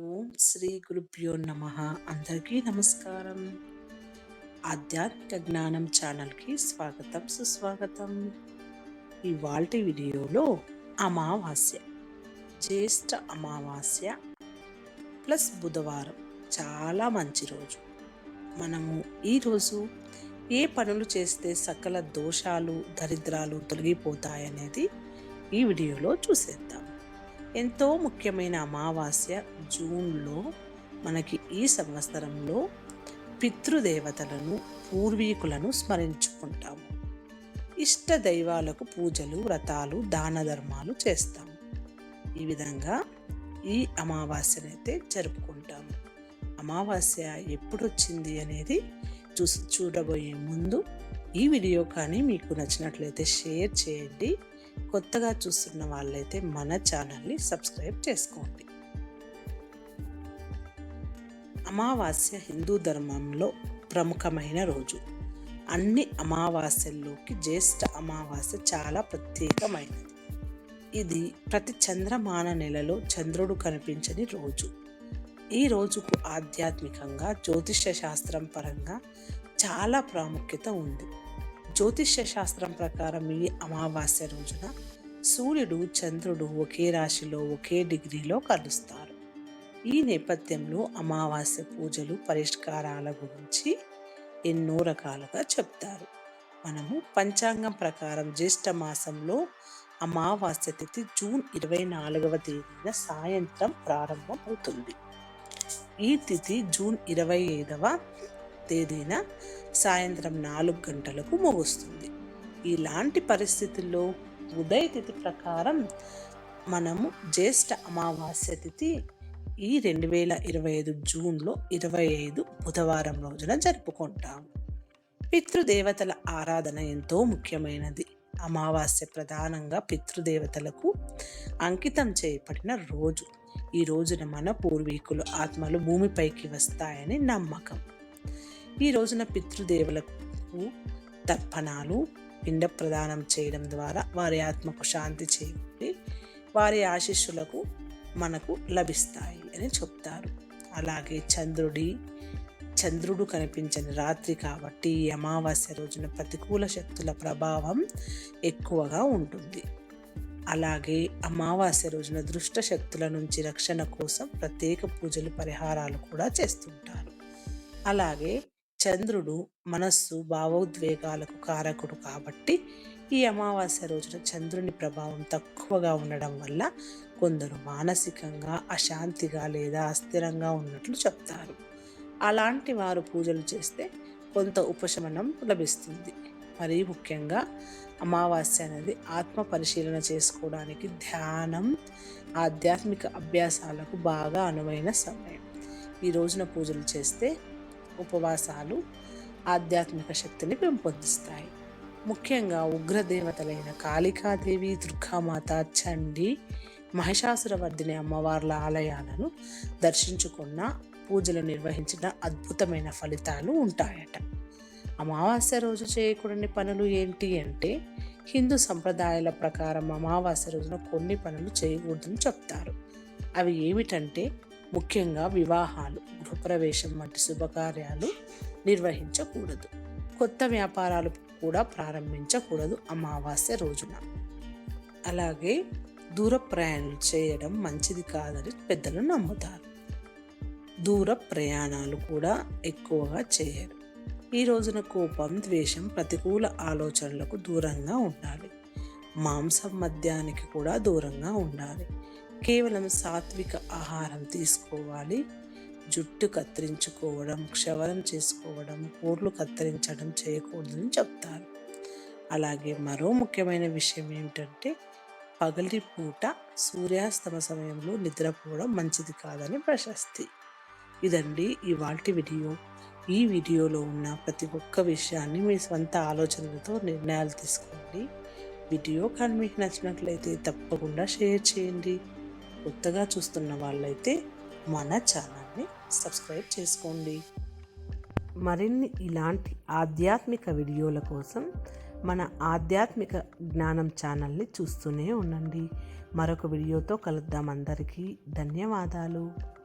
ఓం శ్రీ గురుభ్యో నమ. అందరికీ నమస్కారం. ఆధ్యాత్మిక జ్ఞానం ఛానల్కి స్వాగతం సుస్వాగతం. ఇవాళ వీడియోలో అమావాస్య జ్యేష్ఠ అమావాస్య ప్లస్ బుధవారం. చాలా మంచి రోజు. మనము ఈరోజు ఏ పనులు చేస్తే సకల దోషాలు దరిద్రాలు తొలగిపోతాయనేది ఈ వీడియోలో చూసేది ఎంతో ముఖ్యమైన అమావాస్య జూన్లో మనకి ఈ సంవత్సరంలో పితృదేవతలను పూర్వీకులను స్మరించుకుంటాము. ఇష్ట దైవాలకు పూజలు వ్రతాలు దాన ధర్మాలు చేస్తాము. ఈ విధంగా ఈ అమావాస్యనైతే జరుపుకుంటాము. అమావాస్య ఎప్పుడు వచ్చింది అనేది చూసి చూడబోయే ముందు ఈ వీడియో కానీ మీకు నచ్చినట్లయితే షేర్ చేయండి. కొత్తగా చూస్తున్న వాళ్ళైతే మన ఛానల్ని సబ్స్క్రైబ్ చేసుకోండి. అమావాస్య హిందూ ధర్మంలో ప్రముఖమైన రోజు. అన్ని అమావాస్యల్లోకి జ్యేష్ఠ అమావాస్య చాలా ప్రత్యేకమైనది. ఇది ప్రతి చంద్రమాన నెలలో చంద్రుడు కనిపించని రోజు. ఈ రోజుకు ఆధ్యాత్మికంగా జ్యోతిష్య శాస్త్రం పరంగా చాలా ప్రాముఖ్యత ఉంది. జ్యోతిష్య శాస్త్రం ప్రకారం ఈ అమావాస్య రోజున సూర్యుడు చంద్రుడు ఒకే రాశిలో ఒకే డిగ్రీలో కలుస్తారు. ఈ నేపథ్యంలో అమావాస్య పూజలు పరిష్కారాల గురించి ఎన్నో రకాలుగా చెప్తారు. మనము పంచాంగం ప్రకారం జ్యేష్ఠ మాసంలో అమావాస్య తిథి జూన్ ఇరవై నాలుగవ తేదీన సాయంత్రం ప్రారంభమవుతుంది. ఈ తిథి జూన్ ఇరవై ఐదవ తేదీన సాయంత్రం నాలుగు గంటలకు ముగుస్తుంది. ఇలాంటి పరిస్థితుల్లో ఉదయ తిథి ప్రకారం మనము జ్యేష్ఠ అమావాస్య తిథి ఈ రెండు వేల ఇరవై ఐదు జూన్లో ఇరవై ఐదు బుధవారం రోజున జరుపుకుంటాము పితృదేవతల ఆరాధన ఎంతో ముఖ్యమైనది. అమావాస్య ప్రధానంగా పితృదేవతలకు అంకితం చేయబడిన రోజు. ఈ రోజున మన పూర్వీకులు ఆత్మలు భూమిపైకి వస్తాయని నమ్మకం. ఈ రోజున పితృదేవులకు తర్పణాలు పిండ ప్రదానం చేయడం ద్వారా వారి ఆత్మకు శాంతి చేకూరి వారి ఆశీస్సులకు మనకు లభిస్తాయి అని చెప్తారు. అలాగే చంద్రుడి చంద్రుడు కనిపించని రాత్రి కాబట్టి ఈ అమావాస్య రోజున ప్రతికూల శక్తుల ప్రభావం ఎక్కువగా ఉంటుంది. అలాగే అమావాస్య రోజున దృష్ట శక్తుల నుంచి రక్షణ కోసం ప్రత్యేక పూజలు పరిహారాలు కూడా చేస్తుంటారు. అలాగే చంద్రుడు మనస్సు భావోద్వేగాలకు కారకుడు కాబట్టి ఈ అమావాస్య రోజున చంద్రుని ప్రభావం తక్కువగా ఉండడం వల్ల కొందరు మానసికంగా అశాంతిగా లేదా అస్థిరంగా ఉన్నట్లు చెప్తారు. అలాంటి వారు పూజలు చేస్తే కొంత ఉపశమనం లభిస్తుంది. మరీ ముఖ్యంగా అమావాస్య అనేది ఆత్మ పరిశీలన చేసుకోవడానికి ధ్యానం ఆధ్యాత్మిక అభ్యాసాలకు బాగా అనువైన సమయం. ఈ రోజున పూజలు చేస్తే ఉపవాసాలు ఆధ్యాత్మిక శక్తిని పెంపొందిస్తాయి. ముఖ్యంగా ఉగ్రదేవతలైన కాళికాదేవి దుర్గామాత చండి మహిషాసురవర్ధిని అమ్మవార్ల ఆలయాలను దర్శించుకున్న పూజలు నిర్వహించిన అద్భుతమైన ఫలితాలు ఉంటాయట. అమావాస్య రోజు చేయకూడని పనులు ఏంటి అంటే హిందూ సంప్రదాయాల ప్రకారం అమావాస్య రోజున కొన్ని పనులు చేయకూడదని చెప్తారు. అవి ఏమిటంటే ముఖ్యంగా వివాహాలు గృహప్రవేశం వంటి శుభకార్యాలు నిర్వహించకూడదు. కొత్త వ్యాపారాలు కూడా ప్రారంభించకూడదు అమావాస్య రోజున. అలాగే దూర ప్రయాణాలు చేయడం మంచిది కాదని పెద్దలు నమ్ముతారు. దూర ప్రయాణాలు కూడా ఎక్కువగా చేయరు. ఈ రోజున కోపం ద్వేషం ప్రతికూల ఆలోచనలకు దూరంగా ఉండాలి. మాంసం మద్యానికి కూడా దూరంగా ఉండాలి. కేవలం సాత్విక ఆహారం తీసుకోవాలి. జుట్టు కత్తిరించుకోవడం క్షవరం చేసుకోవడం కూర్లు కత్తిరించడం చేయకూడదని చెప్తారు. అలాగే మరో ముఖ్యమైన విషయం ఏమిటంటే పగలి పూట సూర్యాస్తమ సమయంలో నిద్రపోవడం మంచిది కాదని ప్రశస్తి. ఇదండి ఇవాల్టి వీడియో. ఈ వీడియోలో ఉన్న ప్రతి ఒక్క విషయాన్ని మీ స్వంత ఆలోచనలతో నిర్ణయాలు తీసుకోండి. వీడియో కానీ మీకు నచ్చినట్లయితే తప్పకుండా షేర్ చేయండి. కొత్తగా చూస్తున్న వాళ్ళైతే మన ఛానల్ని సబ్స్క్రైబ్ చేసుకోండి. మరిన్ని ఇలాంటి ఆధ్యాత్మిక వీడియోల కోసం మన ఆధ్యాత్మిక జ్ఞానం ఛానల్ని చూస్తూనే ఉండండి. మరొక వీడియోతో కలుద్దాం అందరికీ. ధన్యవాదాలు.